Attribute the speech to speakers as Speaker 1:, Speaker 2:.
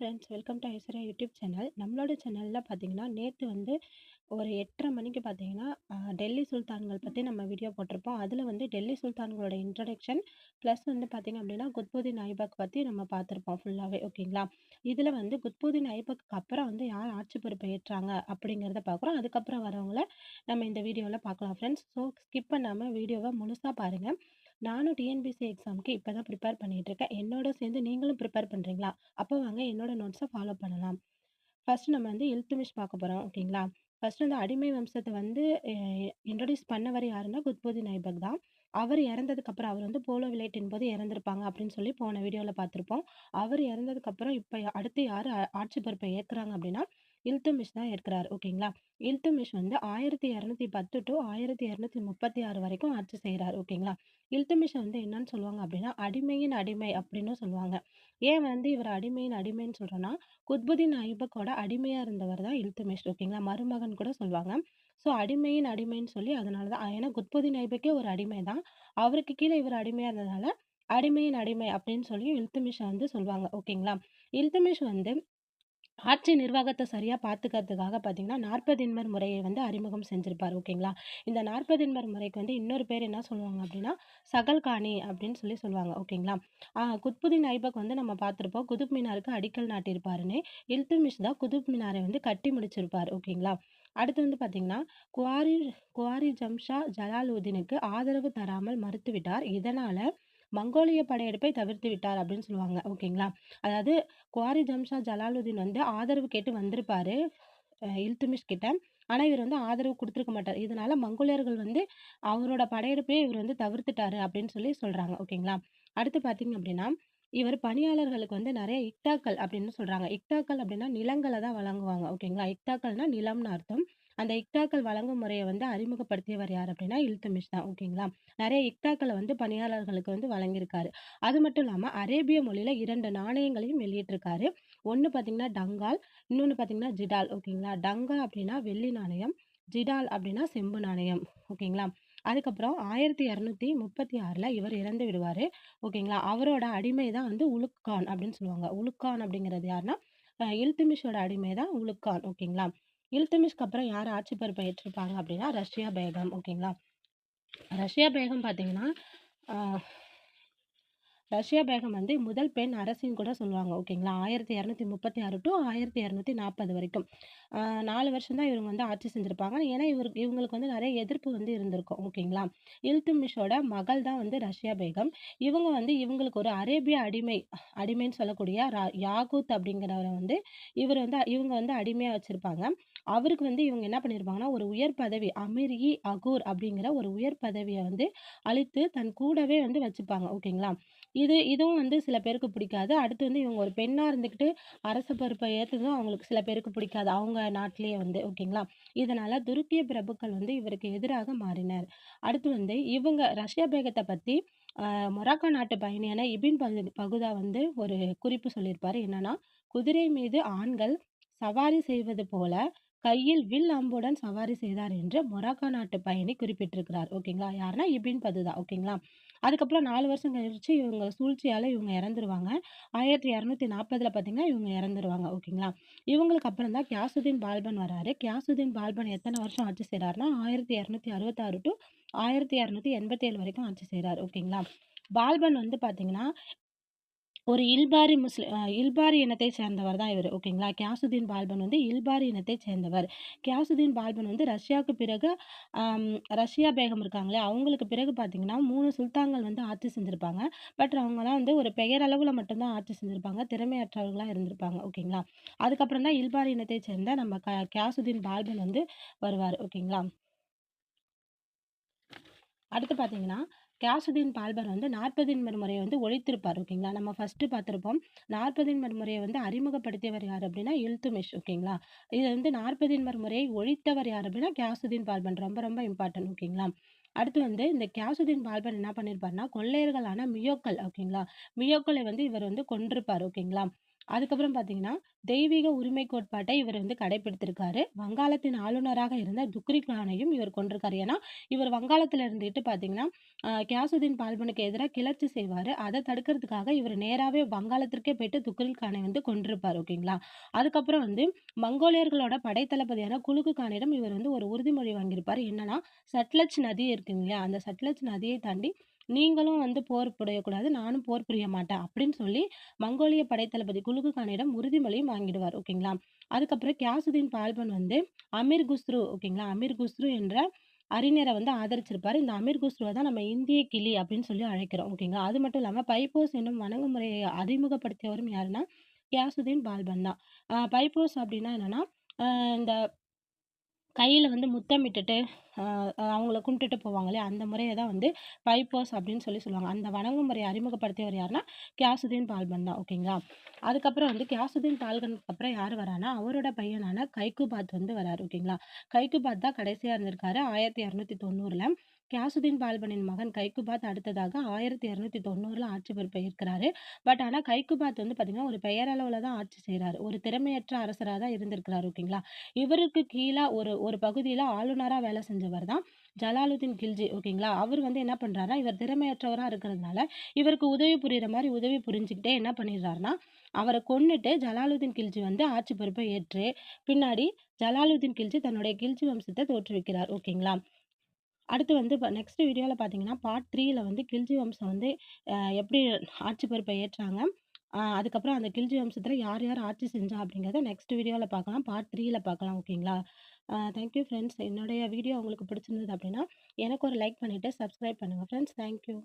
Speaker 1: Friends welcome to Aishwarya YouTube channel நம்மளோட சேனலில் பார்த்தீங்கன்னா நேற்று வந்து ஒரு எட்டரை மணிக்கு பார்த்தீங்கன்னா டெல்லி சுல்தான்கள் பற்றி நம்ம வீடியோ போட்டிருப்போம். அதில் வந்து டெல்லி சுல்தான்களோட இன்ட்ரடக்ஷன் ப்ளஸ் வந்து பார்த்திங்க அப்படின்னா குத்புதீன் ஐபக் பற்றி நம்ம பார்த்துருப்போம் ஃபுல்லாகவே ஓகேங்களா? இதில் வந்து குத்புதீன் ஐபக்கு அப்புறம் வந்து யார் ஆட்சி பொறுப்பை ஏற்றாங்க அப்படிங்கிறத பார்க்குறோம். அதுக்கப்புறம் வரவங்கள நம்ம இந்த வீடியோவில் பார்க்கலாம் ஃப்ரெண்ட்ஸ் ஸோ ஸ்கிப் பண்ணாமல் வீடியோவை முழுசாக பாருங்கள் நானும் டிஎன்பிசி எக்ஸாமுக்கு இப்போ தான் ப்ரிப்பேர் பண்ணிகிட்டு இருக்கேன் என்னோட சேர்ந்து நீங்களும் ப்ரிப்பேர் பண்ணுறீங்களா அப்போ வாங்க என்னோட நோட்ஸை ஃபாலோ பண்ணலாம். ஃபர்ஸ்ட் நம்ம வந்து இல்துமிஷ் பார்க்க போகிறோம் ஓகேங்களா? ஃபர்ஸ்ட் வந்து அடிமை வம்சத்தை வந்து இன்ட்ரடியூஸ் பண்ணவர் யாருன்னா குத்புதீன் ஐபக் தான். அவர் இறந்ததுக்கப்புறம் அவர் வந்து போலோ விளையாட்டின் போது இறந்துருப்பாங்க அப்படின்னு சொல்லி போன வீடியோவில் பார்த்துருப்போம். அவர் இறந்ததுக்கப்புறம் இப்போ அடுத்து யார் ஆட்சி பொறுப்பை ஏற்கிறாங்க அப்படின்னா இல்துமிஷ் தான் இருக்கிறார் ஓகேங்களா? இல்துமிஷ் வந்து ஆயிரத்தி இரநூத்தி பத்து டு ஆயிரத்தி இரநூத்தி முப்பத்தி ஆறு வரைக்கும் ஆட்சி செய்கிறார் ஓகேங்களா? இல்துமிஷை வந்து என்னன்னு சொல்லுவாங்க அப்படின்னா அடிமையின் அடிமை அப்படின்னு சொல்லுவாங்க. ஏன் வந்து இவர் அடிமையின் அடிமைன்னு சொல்கிறோன்னா குத்புதீன் ஐபக்கோட அடிமையாக இருந்தவர் தான் இல்துமிஷ் ஓகேங்களா? மருமகன் கூட சொல்லுவாங்க. ஸோ அடிமையின் அடிமைன்னு சொல்லி அதனால தான் ஏன்னா குத்புதீன் ஐபக்கே ஒரு அடிமை தான். அவருக்கு கீழே இவர் அடிமையாக இருந்ததால் அடிமையின் அடிமை அப்படின்னு சொல்லி இல்துமிஷை வந்து சொல்லுவாங்க ஓகேங்களா? இல்துமிஷ் வந்து ஆட்சி நிர்வாகத்தை சரியாக பார்த்துக்கிறதுக்காக பார்த்தீங்கன்னா நாற்பதின்மர் முறையை வந்து அறிமுகம் செஞ்சுருப்பார் ஓகேங்களா? இந்த நாற்பதின்மர் முறைக்கு வந்து இன்னொரு பேர் என்ன சொல்லுவாங்க அப்படின்னா சகல்கானி அப்படின்னு சொல்லி சொல்லுவாங்க ஓகேங்களா? குத்புதீன் ஐபக் வந்து நம்ம பார்த்துருப்போம் குதுப் மினாருக்கு அடிக்கல் நாட்டியிருப்பாருன்னு இல்துமிஷ் தான் குதுப் மினாரை வந்து கட்டி முடிச்சிருப்பார் ஓகேங்களா? அடுத்து வந்து பார்த்தீங்கன்னா குவாரி குவாரி ஜம்ஷா ஜலாலுதீனுக்கு ஆதரவு தராமல் மறுத்துவிட்டார். இதனால் மங்கோலிய படையெடுப்பை தவிர்த்து விட்டார் அப்படின்னு சொல்லுவாங்க. ஓகேங்களா அதாவது குவாரி ஜம்ஷா ஜலாலுதீன் வந்து ஆதரவு கேட்டு வந்திருப்பாரு இல்துமிஷ் கிட்ட. ஆனால் இவர் வந்து ஆதரவு கொடுத்துருக்க மாட்டார். இதனால மங்கோலியர்கள் வந்து அவரோட படையெடுப்பே இவர் வந்து தவிர்த்துட்டாரு அப்படின்னு சொல்லி சொல்றாங்க. ஓகேங்களா அடுத்து பார்த்தீங்க அப்படின்னா இவர் பணியாளர்களுக்கு வந்து நிறைய இக்தாக்கள் அப்படின்னு சொல்றாங்க. இக்தாக்கள் அப்படின்னா நிலங்களை தான் வழங்குவாங்க. ஓகேங்களா இக்தாக்கள்னா நிலம்னு அர்த்தம். அந்த இக்தாக்கள் வழங்கும் முறையை வந்து அறிமுகப்படுத்தியவர் யார் அப்படின்னா இல்துமிஷ் தான் ஓகேங்களா? நிறைய இக்டாக்களை வந்து பணியாளர்களுக்கு வந்து வழங்கியிருக்காரு. அது மட்டும் இல்லாமல் அரேபிய மொழியில் இரண்டு நாணயங்களையும் வெளியிட்டிருக்காரு. ஒன்று பார்த்தீங்கன்னா டங்கால் இன்னொன்று பார்த்தீங்கன்னா ஜிடால். ஓகேங்களா? டங்கா அப்படின்னா வெள்ளி நாணயம் ஜிடால் அப்படின்னா செம்பு நாணயம். ஓகேங்களா? அதுக்கப்புறம் ஆயிரத்தி இரநூத்தி முப்பத்தி ஆறில் இவர் இறந்து விடுவார். ஓகேங்களா? அவரோட அடிமை தான் வந்து உலுக்கான் அப்படின்னு சொல்லுவாங்க. உலுக்கான் அப்படிங்கிறது யாருன்னா இல்துமிஷோட அடிமை தான் உலுக்கான் ஓகேங்களா? இல்துமிஷ்க்கு அப்புறம் யார் ஆட்சி பொறுப்பை ஏற்றிருப்பாங்க அப்படின்னா ரஷ்யா பேகம் ஓகேங்களா? ரஷ்யா பேகம் பார்த்தீங்கன்னா ரஷ்யா பேகம் வந்து முதல் பெண் அரசின்னு கூட சொல்லுவாங்க. ஓகேங்களா ஆயிரத்தி இரநூத்தி முப்பத்தி ஆறு டு ஆயிரத்தி இரநூத்தி நாற்பது வரைக்கும். நாலு வருஷம் தான் இவங்க வந்து ஆட்சி செஞ்சுருப்பாங்க. ஏன்னா இவர் இவங்களுக்கு வந்து நிறைய எதிர்ப்பு வந்து இருந்திருக்கும். ஓகேங்களா இல்துமிஷோட மகள் தான் வந்து ரஷ்யா பேகம். இவங்க வந்து இவங்களுக்கு ஒரு அரேபிய அடிமை அடிமைன்னு சொல்லக்கூடிய ரா- யாகூத் அப்படிங்கிறவரை வந்து இவர் வந்து இவங்க வந்து அடிமையாக வச்சுருப்பாங்க. அவருக்கு வந்து இவங்க என்ன பண்ணியிருப்பாங்கன்னா ஒரு உயர் பதவி அமீரி அகூர் அப்படிங்கிற ஒரு உயர் பதவியை வந்து அழித்து தன் கூடவே வந்து வச்சுப்பாங்க. ஓகேங்களா இது இதுவும் வந்து சில பேருக்கு பிடிக்காது. அடுத்து வந்து இவங்க ஒரு பெண்ணாக இருந்துக்கிட்டு அரச பொறுப்பை ஏற்றதும் அவங்களுக்கு சில பேருக்கு பிடிக்காது. அவங்க நாட்டிலேயே வந்து ஓகேங்களா? இதனால் துருக்கிய பிரபுக்கள் வந்து இவருக்கு எதிராக மாறினர். அடுத்து வந்து இவங்க ரஷ்யா பேகத்தை பற்றி மொராக்கா நாட்டு பயணியான இபின் பகு பகுதா வந்து ஒரு குறிப்பு சொல்லியிருப்பார். என்னன்னா குதிரை மீது ஆண்கள் சவாரி செய்வது போல கையில் வில் அம்புடன் சவாரி செய்தார் என்று மொராக்கா நாட்டு பயணி குறிப்பிட்டிருக்கிறார். ஓகேங்களா? யாருன்னா இபின் பதுதா ஓகேங்களா? அதுக்கப்புறம் நாலு வருஷம் கழிச்சு இவங்க சூழ்ச்சியால் இவங்க இறந்துருவாங்க. ஆயிரத்தி இரநூத்தி நாற்பதில் பார்த்தீங்கன்னா இவங்க இறந்துருவாங்க. ஓகேங்களா? இவங்களுக்கு அப்புறம் தான் கியாசுதீன் பால்பன் வராரு. கியாசுதீன் பால்பன் எத்தனை வருஷம் ஆட்சி செய்கிறாருன்னா ஆயிரத்தி இரநூத்தி அறுபத்தாறு டு ஆயிரத்தி இரநூத்தி எண்பத்தி ஏழு வரைக்கும் ஆட்சி செய்கிறார் ஓகேங்களா? பால்பன் வந்து பார்த்தீங்கன்னா ஒரு இல்பாரி முஸ்லீம் இல்பாரி இனத்தை சேர்ந்தவர் தான் இவர். ஓகேங்களா? கியாசுதீன் பால்பன் வந்து இல்பாரி இனத்தை சேர்ந்தவர். கியாசுதீன் பால்பன் வந்து ரஷ்யாவுக்கு பிறகு ரஷ்யா பேகம் இருக்காங்களே அவங்களுக்கு பிறகு பார்த்தீங்கன்னா மூணு சுல்தான்கள் வந்து ஆட்சி செஞ்சுருப்பாங்க. பட் அவங்கலாம் வந்து ஒரு பெயரளவில் மட்டும்தான் ஆட்சி செஞ்சுருப்பாங்க. திறமையற்றவர்களாக இருந்திருப்பாங்க. ஓகேங்களா? அதுக்கப்புறம் தான் இல்பாரி இனத்தை சேர்ந்த நம்ம க கியாசுதீன் பால்பன் வந்து வருவார். ஓகேங்களா? அடுத்து பார்த்தீங்கன்னா கியாசுதீன் பால்பர் வந்து நாற்பதின்மர் முறையை வந்து ஒழித்திருப்பார் ஓகேங்களா? நம்ம ஃபஸ்ட்டு பார்த்துருப்போம். நாற்பதின் முறையை வந்து அறிமுகப்படுத்தியவர் யார் அப்படின்னா இல்துமிஷ் ஓகேங்களா? இது வந்து நாற்பதின்மர் முறையை ஒழித்தவர் யார் அப்படின்னா கியாசுதீன் பால்பன். ரொம்ப ரொம்ப இம்பார்ட்டன்ட் ஓகேங்களா? அடுத்து வந்து இந்த கியாசுதீன் பால்பன் என்ன பண்ணியிருப்பாருன்னா கொள்ளையர்களான மியோக்கள் ஓகேங்களா? மியோக்களை வந்து இவர் வந்து கொன்றிருப்பார் ஓகேங்களா? அதுக்கப்புறம் பார்த்தீங்கன்னா, தெய்வீக உரிமை கோட்பாட்டை இவர் வந்து கடைப்பிடித்திருக்காரு. வங்காளத்தின் ஆளுநராக இருந்த துக்ரி கானையும் இவர் கொண்டிருக்காரு ஏன்னா, இவர் வங்காளத்தில் இருந்துட்டு பார்த்தீங்கன்னா, கியாசுதீன் பால்பனுக்கு எதிராக கிளர்ச்சி செய்வார் அதை தடுக்கிறதுக்காக இவர் நேராகவே வங்காளத்திற்கே போயிட்டு துக்ரி கானை வந்து கொன்றிருப்பாரு. ஓகேங்களா? அதுக்கப்புறம் வந்து மங்கோலியர்களோட படைத்தளபதியான குலுக்கு கானிடம் இவர் வந்து ஒரு உறுதிமொழி வாங்கியிருப்பார் என்னன்னா, சட்லஜ் நதி இருக்குங்க இல்லையா? அந்த சட்லஜ் நதியை தாண்டி நீங்களும் வந்து போர் புரியக்கூடாது. நானும் போர் புரிய மாட்டேன். அப்படின்னு சொல்லி மங்கோலிய படைத்தளபதி குலுகு கானிடம் உறுதிமொழியும் வாங்கிடுவார். ஓகேங்களா? அதுக்கப்புறம் கியாசுதீன் பால்பன் வந்து அமீர் குஸ்ரு ஓகேங்களா? அமீர் குஸ்ரு என்ற அறிஞரை வந்து ஆதரிச்சிருப்பார் இந்த அமீர் குஸ்ருவை தான் நம்ம இந்திய கிளி அப்படின்னு சொல்லி அழைக்கிறோம். ஓகேங்களா? அது மட்டும் இல்லாமல் பைப்போஸ் என்னும் வணங்குமுறையை அறிமுகப்படுத்தியவரும் யாருன்னா, கியாசுதீன் பால்பன் தான். பைப்போஸ் அப்படின்னா என்னன்னா, இந்த கையில் வந்து முத்தமிட்டுட்டு, அவங்கள கும்பிட்டுட்டு போவாங்க இல்லையா? அந்த முறையை தான் வந்து பைப்பர்ஸ் அப்படின்னு சொல்லி சொல்லுவாங்க. அந்த வணங்குமுறைய அறிமுகப்படுத்தியவர் யாருன்னா, கியாசுதீன் பால்பன் தான். ஓகேங்களா? அதுக்கப்புறம் வந்து கியாசுதீன் பால்கனுக்கு அப்புறம் யார் வரானா அவரோட பையனான கைகுபாத் வந்து வராரு. ஓகேங்களா? கைகுபாத் தான் கடைசியாக இருந்திருக்காரு. 1290ல. கியாசுதீன் பால்பனின் மகன் கைக்குபாத் அடுத்ததாக 1290ல ஆட்சி பொறுப்பை ஏற்கிறாரு. பட் ஆனா கைக்குபாத் வந்து பார்த்திங்கன்னா ஒரு பெயரளவில் தான் ஆட்சி செய்கிறார் ஒரு திறமையற்ற அரசராக தான் இருந்திருக்கிறார் ஓகேங்களா? இவருக்கு கீழே ஒரு ஒரு பகுதியில ஆளுநராக வேலை செஞ்சவர் தான் ஜலாலுதீன் கில்ஜி. ஓகேங்களா? அவர் வந்து என்ன பண்ணுறாருன்னா இவர் திறமையற்றவராக இருக்கிறதுனால, இவருக்கு உதவி புரிகிற மாதிரி உதவி புரிஞ்சுக்கிட்டே என்ன பண்ணிடுறாருன்னா, அவரை கொண்டுட்டு ஜலாலுதீன் கில்ஜி வந்து ஆட்சி பொறுப்பை ஏற்று, பின்னாடி ஜலாலுதீன் கில்ஜி தன்னுடைய கில்ஜி வம்சத்தை தோற்றுவிக்கிறார். ஓகேங்களா? அடுத்து வந்து இப்போ நெக்ஸ்ட் வீடியோவில் பார்த்தீங்கன்னா, பார்ட் த்ரீயில் வந்து கில்ஜி வம்சம் வந்து எப்படி ஆட்சி பொறுப்பை ஏற்றாங்க? அதுக்கப்புறம் அந்த கில்ஜி வம்சத்தில் யார் யார் ஆட்சி செஞ்சா அப்படிங்கிறத நெக்ஸ்ட் வீடியோவில் பார்க்கலாம். பார்ட் த்ரீயில் பார்க்கலாம். ஓகேங்களா? Thank you thank you friends. என்னுடைய வீடியோ உங்களுக்கு பிடிச்சிருந்தது அப்படின்னா, எனக்கு ஒரு லைக் பண்ணிவிட்டு சப்ஸ்கிரைப் பண்ணுங்கள் ஃப்ரெண்ட்ஸ். Thank you.